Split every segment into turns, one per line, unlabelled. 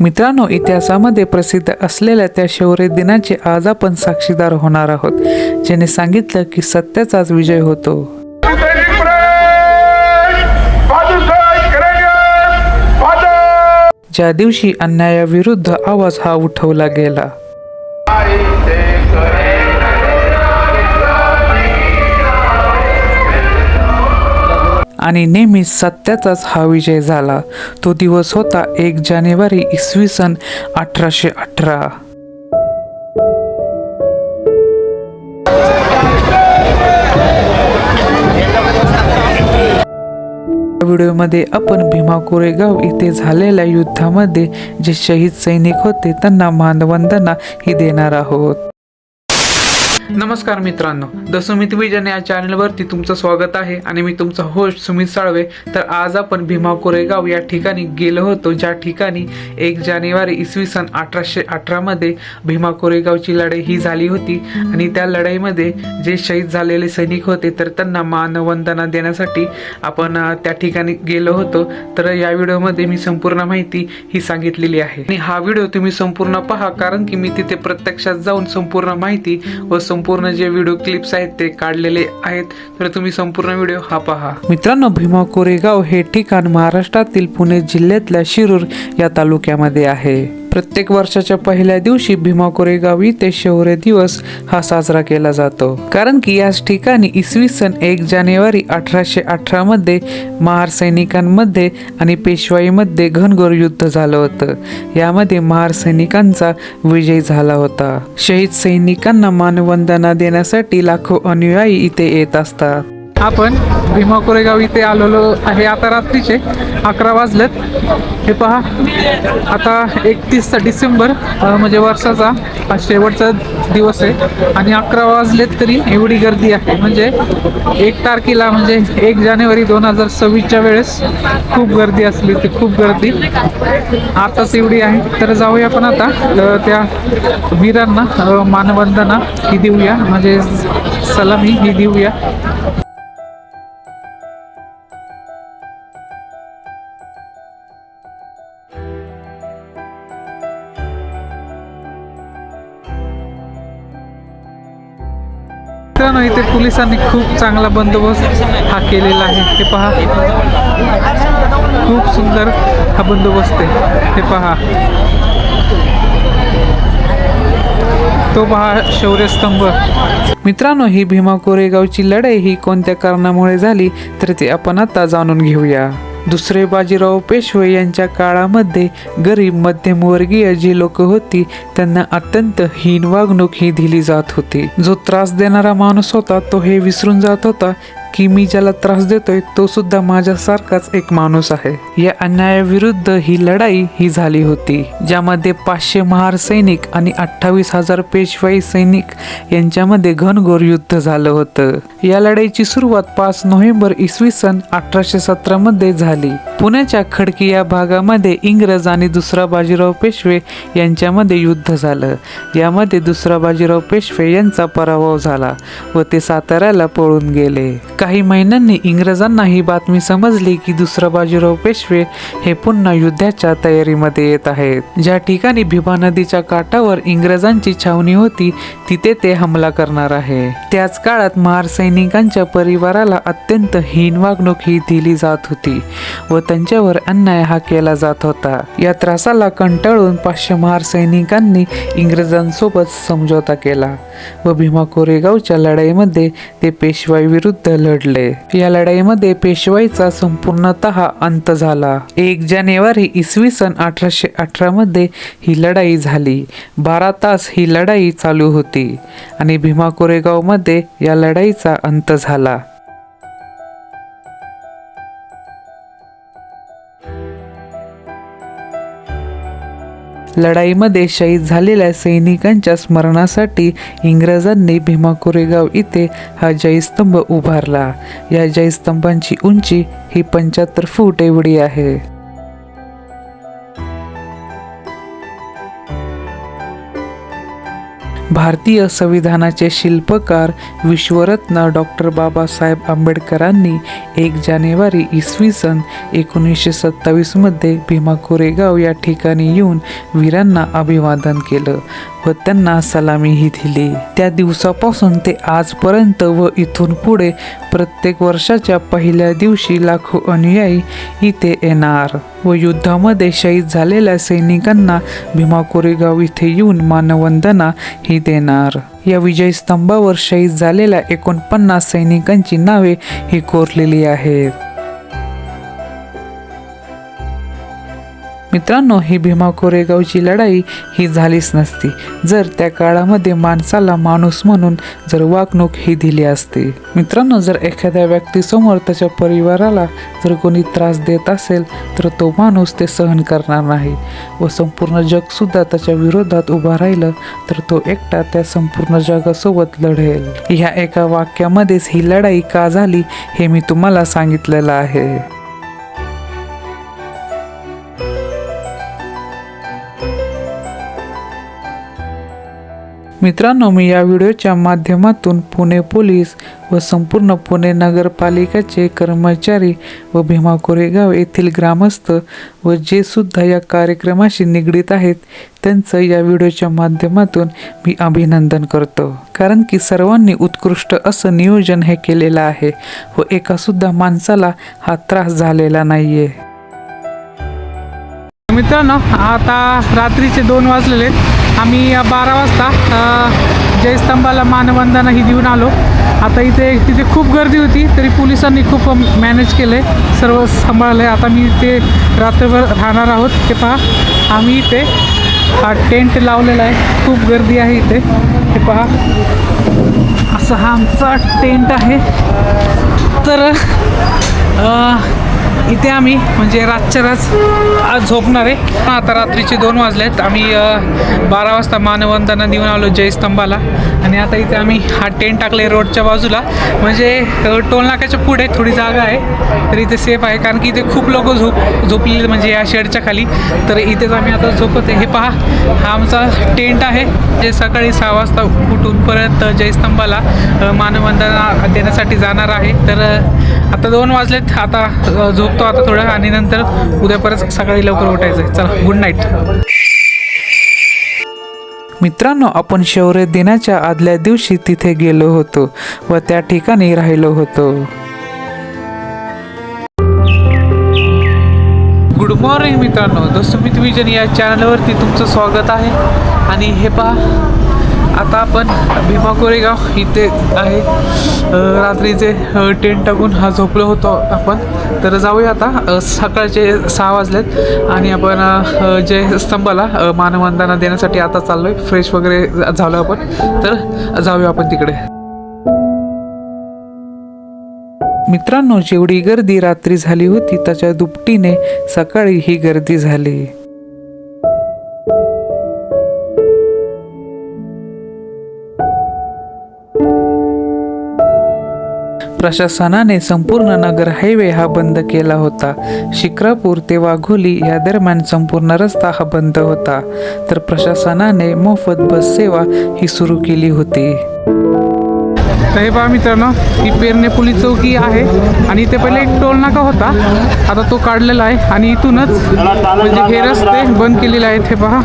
मित्रांनो इतिहासामध्ये प्रसिद्ध असलेल्या त्या शौर्य दिनाचे आज आपण साक्षीदार होणार आहोत ज्याने सांगितलं की सत्याचाच विजय होतो. ज्या दिवशी अन्यायाविरुद्ध आवाज हा उठवला गेला. आणि नेहमीच सत्याचाच हा विजय झाला. तो दिवस होता एक जानेवारी इसवी सन अठराशे अठरा. व्हिडिओमध्ये आपण भीमा कोरेगाव इथे झालेल्या युद्धामध्ये जे शहीद सैनिक होते त्यांना मानवंदना ही देणार आहोत. नमस्कार मित्रांनो द सुमित विजन या चॅनलवरती तुमचं स्वागत आहे आणि मी तुमचा होस्ट सुमित साळवे. तर आज आपण भीमा कोरेगाव या ठिकाणी गेलो होतो ज्या ठिकाणी एक जानेवारी इसवी सन अठराशे अठरामध्ये भीमा कोरेगावची लढाई ही झाली होती आणि त्या लढाईमध्ये जे शहीद झालेले सैनिक होते तर त्यांना मानवंदना देण्यासाठी आपण त्या ठिकाणी गेलो होतो. तर या व्हिडिओमध्ये मी संपूर्ण माहिती ही सांगितलेली आहे. आणि हा व्हिडिओ तुम्ही संपूर्ण पहा कारण की मी तिथे प्रत्यक्षात जाऊन संपूर्ण माहिती व संपूर्ण जे व्हिडिओ क्लिप्स आहेत ते काढलेले आहेत तर तुम्ही संपूर्ण व्हिडिओ हा पहा. मित्रांनो भीमा कोरेगाव हे ठिकाण महाराष्ट्रातील पुणे जिल्ह्यातल्या शिरूर या तालुक्यामध्ये आहे. प्रत्येक वर्षाच्या पहिल्या दिवशी भीमा कोरेगाव इथे शौर्य दिवस हा साजरा केला जातो. कारण की याच ठिकाणी इसवी सन एक जानेवारी अठराशे अठरा मध्ये महार सैनिकांमध्ये आणि पेशवाईमध्ये घनघोर युद्ध झालं होतं. यामध्ये महार सैनिकांचा विजय झाला होता. शहीद सैनिकांना मानवंदना देण्यासाठी लाखो अनुयायी इथे येत असतात. आपण भीमा कोरेगाव इथे आलेलो आहे. आता रात्रीचे अकरा वाजलेत. हे पहा. आता एकतीस डिसेंबर म्हणजे वर्षाचा हा शेवटचा दिवस आहे. आणि अकरा वाजलेत तरी एवढी गर्दी आहे. म्हणजे एक तारखेला म्हणजे एक जानेवारी दोन हजार सव्वीसच्या वेळेस खूप गर्दी असली होती. खूप गर्दी. आताच एवढी आहे. तर जाऊया आपण आता त्या वीरांना मानवंदना ही देऊया. म्हणजे सलामी ही देऊया. पोलिसांनी खूप चांगला बंदोबस्त हा केलेला आहे. हे पहा. खूप सुंदर हा बंदोबस्त आहे. हे पहा. तो पहा शौर्यस्तंभ. मित्रांनो ही भीमा कोरेगावची लढाई ही कोणत्या कारणामुळे झाली? तर ते आपण आता जाणून घेऊया. दुसरे बाजीराव पेशवे यांच्या काळामध्ये गरीब मध्यमवर्गीय जी लोक होती त्यांना अत्यंत हीन वागणूक ही दिली जात होती. जो त्रास देणारा माणूस होता तो हे विसरून जात होता की मी ज्याला त्रास देतोय तो सुद्धा माझ्यासारखाच एक माणूस आहे. या अन्यायाविरुद्ध ही लढाई ही झाली होती ज्यामध्ये पाचशे महार सैनिक आणि अठ्ठावीस हजार पेशवाई सैनिक यांच्यामध्ये घनघोर युद्ध झालं होतं. या लढाईची सुरुवात पाच नोव्हेंबर इसवी सन अठराशे सतरा मध्ये झाली. पुण्याच्या खडकी या भागामध्ये इंग्रज आणि दुसरा बाजीराव पेशवे यांच्यामध्ये युद्ध झालं. यामध्ये दुसरा बाजीराव पेशवे यांचा पराभव झाला व ते साताऱ्याला पळून गेले. काही महिन्यांनी इंग्रजांना ही बातमी समजली की दुसरा बाजीराव पेशवे हे पुन्हा युद्धाच्या तयारीमध्ये येत आहेत. ज्या ठिकाणी भीमा नदीच्या काठावर इंग्रजांची छावणी होती तिथे ते हमला करणार आहे. त्याच काळात महार सैनिकांच्या परिवाराला अत्यंत हीन वागणूक ही दिली जात होती व त्यांच्यावर अन्याय हा केला जात होता. या त्रासाला कंटाळून पाचशे महार सैनिकांनी इंग्रजांसोबत समझोता केला व भीमा कोरेगावच्या लढाईमध्ये ते पेशवाई विरुद्ध घडले या लढाईमध्ये पेशवाईचा संपूर्णतः अंत झाला. एक जानेवारी इसवी सन अठराशे अठरा मध्ये ही लढाई झाली. बारा तास ही लढाई चालू होती आणि भीमा कोरेगावमध्ये या लढाईचा अंत झाला. लढाईमध्ये शहीद झालेल्या सैनिकांच्या स्मरणासाठी इंग्रजांनी भीमा कोरेगाव इथे हा जयस्तंभ उभारला. या जयस्तंभांची उंची ही पंच्याहत्तर फूट एवढी आहे. भारतीय संविधानाचे शिल्पकार विश्वरत्न डॉक्टर बाबासाहेब आंबेडकरांनी एक जानेवारी इसवी सन एकोणीसशे सत्तावीसमध्ये भीमा कोरेगाव या ठिकाणी येऊन वीरांना अभिवादन केलं. व त्यांना सलामीही दिली. त्या दिवसापासून ते आजपर्यंत व इथून पुढे प्रत्येक वर्षाच्या पहिल्या दिवशी लाखो अनुयायी इथे येणार. व युद्धामध्ये शहीद झालेल्या सैनिकांना भीमा कोरेगाव इथे येऊन मानवंदना ही देणार. या विजय स्तंभावर शहीद झालेल्या एकोणपन्नास सैनिकांची नावे ही कोरलेली आहेत. मित्रांनो ही भीमा कोरेगावची लढाई ही झालीच नसती. जर त्या काळामध्ये माणसाला माणूस म्हणून जर वागणूक ही दिली असती. मित्रांनो जर एखाद्या व्यक्तीसमोर त्याच्या परिवाराला जर कोणी त्रास देत असेल तर तो माणूस ते सहन करणार नाही व संपूर्ण जगसुद्धा त्याच्या विरोधात उभा राहिलं तर तो एकटा त्या संपूर्ण जगासोबत लढेल. ह्या एका वाक्यामध्येच ही लढाई का झाली हे मी तुम्हाला सांगितलेलं आहे. मित्रांनो मी या व्हिडिओच्या माध्यमातून पुणे पोलीस व संपूर्ण पुणे नगरपालिकेचे कर्मचारी व भीमा कोरेगाव येथील ग्रामस्थ व जे सुद्धा या कार्यक्रमाशी निगडीत आहेत त्यांचं या व्हिडिओच्या माध्यमातून मी अभिनंदन करतो कारण की सर्वांनी उत्कृष्ट असं नियोजन हे केलेलं आहे व एका सुद्धा माणसाला हा त्रास झालेला नाही आहे
मित्रांनो आता रात्रीचे दोन वाजलेले आहेत. आम्ही बारा वाजता जयस्तंभाला मानवंदना ही देऊन आलो. आता इथे तिथे खूप गर्दी होती तरी पोलिसांनी खूप मॅनेज केलं आहे सर्व सांभाळलं आहे आता मी इथे रात्रभर राहणार आहोत. ते पहा आम्ही इथे हा टेंट लावलेला आहे. खूप गर्दी आहे इथे. हे पहा. असा हा आमचा टेंट आहे. तर इथे आम्ही म्हणजे रातच्या रात आज झोपणार आहे. आता रात्रीचे दोन वाजले आहेत आम्ही बारा वाजता मानवंदना देऊन आलो जयस्तंभाला. आणि आता इथे आम्ही हा टेंट टाकले रोडच्या बाजूला. म्हणजे टोलनाक्याच्या पुढे थोडी जागा आहे. तर इथे सेफ आहे. कारण की इथे खूप लोक झोप झोपलेले म्हणजे या शेडच्या खाली. तर इथेच आम्ही आता झोपत आहे हे पहा हा आमचा टेंट आहे. जे सकाळी सहा वाजता उठून परत जयस्तंभाला मानवंदना देण्यासाठी जाणार आहे. तर आता दोन वाजलेत. आता झोपतो आता थोडं आणि नंतर उद्या परत सकाळी लवकर उठायचं आहे. चला गुड नाईट
मित्रांनो आपण शौर्य दिनाच्या आदल्या दिवशी तिथे गेलो होतो व त्या ठिकाणी राहिलो होतो. गुड मॉर्निंग मित्रांनो. द सुमित विजन या चॅनलवरती तुमचं स्वागत आहे. आणि हे पहा आता आपण भीमा कोरेगाव इथे आहे. रात्रीचे टेंट टाकून हा झोपलो होतो आपण. तर जाऊया आता सकाळचे सहा वाजलेत आणि आपण जे जय स्तंभाला मानवंदना देण्यासाठी आता चाललोय. फ्रेश वगैरे झालो आपण. तर जाऊया आपण तिकडे. मित्रांनो जेवढी गर्दी रात्री झाली होती त्याच्या दुपटीने सकाळी ही गर्दी झाली. प्रशासनाने संपूर्ण नगर हायवे हा बंद केला होता. शिक्रापूर ते वाघोली या दरम्यान संपूर्ण रस्ता हा बंद होता. तर प्रशासनाने मोफत बस सेवा ही सुरू केली होती.
तर हे पहा मित्रांनो ही पेरणे पोलीस चौकी आहे आणि इथे पहिले एक टोल नाका होता. आता तो काढलेला आहे आणि इथूनच म्हणजे हे रस्ते बंद केलेले आहेत हे पहा.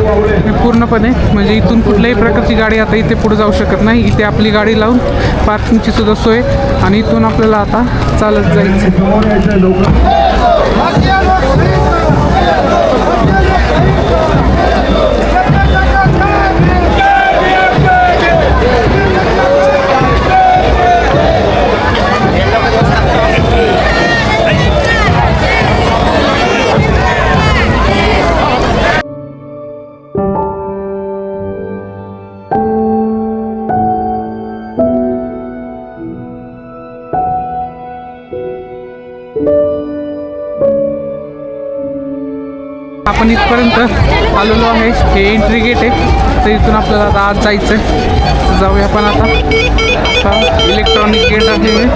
पूर्णपणे म्हणजे इथून कुठल्याही प्रकारची गाडी आता इथे पुढे जाऊ शकत नाही. इथे आपली गाडी लावून पार्किंगची सुद्धा सोय आणि इथून आपल्याला आता चालत जायचं हे एंट्री गेट आहे. तर इथून आपल्याला आता आत जायचं आहे जाऊया पण आता. आता इलेक्ट्रॉनिक गेट आहे हे.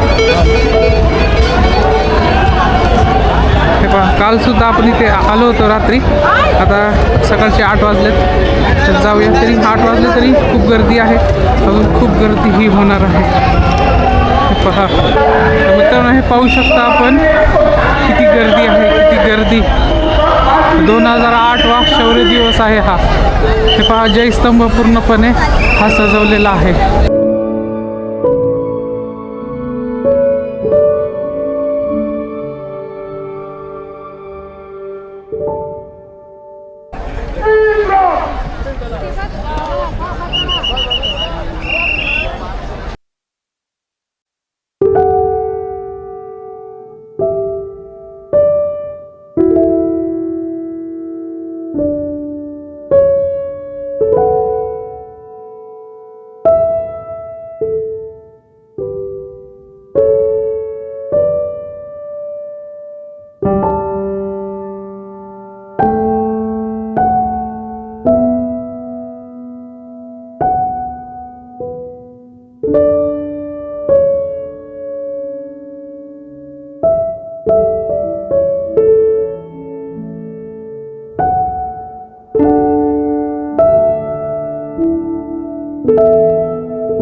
पहा कालसुद्धा आपण इथे आलो होतो रात्री. आता सकाळचे आठ वाजलेत. तर
जाऊया तरी. आठ वाजले तरी खूप गर्दी आहे. अजून खूप गर्दी ही होणार आहे. पहा. मित्रांनो हे पाहू शकता आपण किती गर्दी आहे किती गर्दी. दोन हजार आठ वा शौर्य दिवस आहे हा. हे पहा जयस्तंभ पूर्णपणे हा सजवलेला आहे.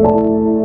you.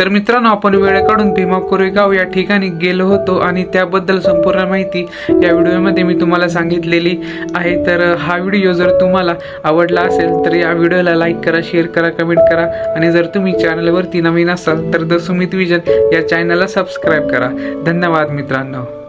तर मित्रांनो आपण वेळ काढून भीमा कोरेगाव या ठिकाणी गेलो होतो आणि त्याबद्दल संपूर्ण माहिती या व्हिडिओमध्ये मी तुम्हाला सांगितलेली आहे. तर हा व्हिडिओ जर तुम्हाला आवडला असेल तर या व्हिडिओला लाईक करा शेअर करा कमेंट करा आणि जर तुम्ही चॅनलवरती नवीन असाल तर द सुमित विजन या चॅनलला सबस्क्राईब करा. धन्यवाद मित्रांनो.